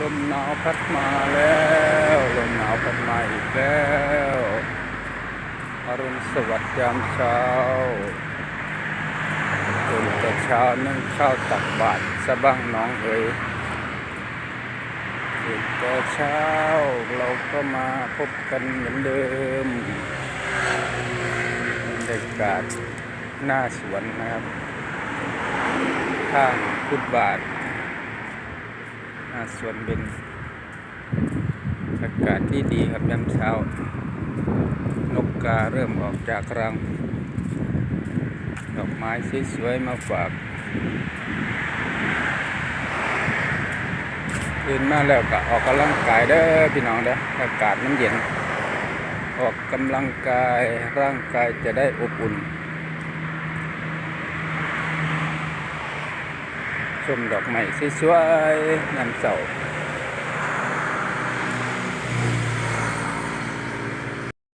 ลมหนาวพัดมาแล้วลมหนาวพัดมาอีกแล้วอรุณสวัสดิ์ยามเช้าตื่นแต่เช้านึ่งข้าวตักบาตรสะบังน้องเอ๋ยตื่นแต่เช้าเราก็มาพบกันเหมือนเดิมบรรยากาศหน้าสวนนะครับ ข้างฟุตบาทาสวนเป็นอากาศที่ดีครับยามเช้า นกกาเริ่มออกจากรัง ดอกไม้สวยๆมาฝากตื่นมาแล้วก็ออกกำลังกายเด้อพี่น้องเด้ออากาศมันเย็น ออกกำลังกายร่างกายจะได้อบอุ่น ชมดอกไม้สวยๆยามเสา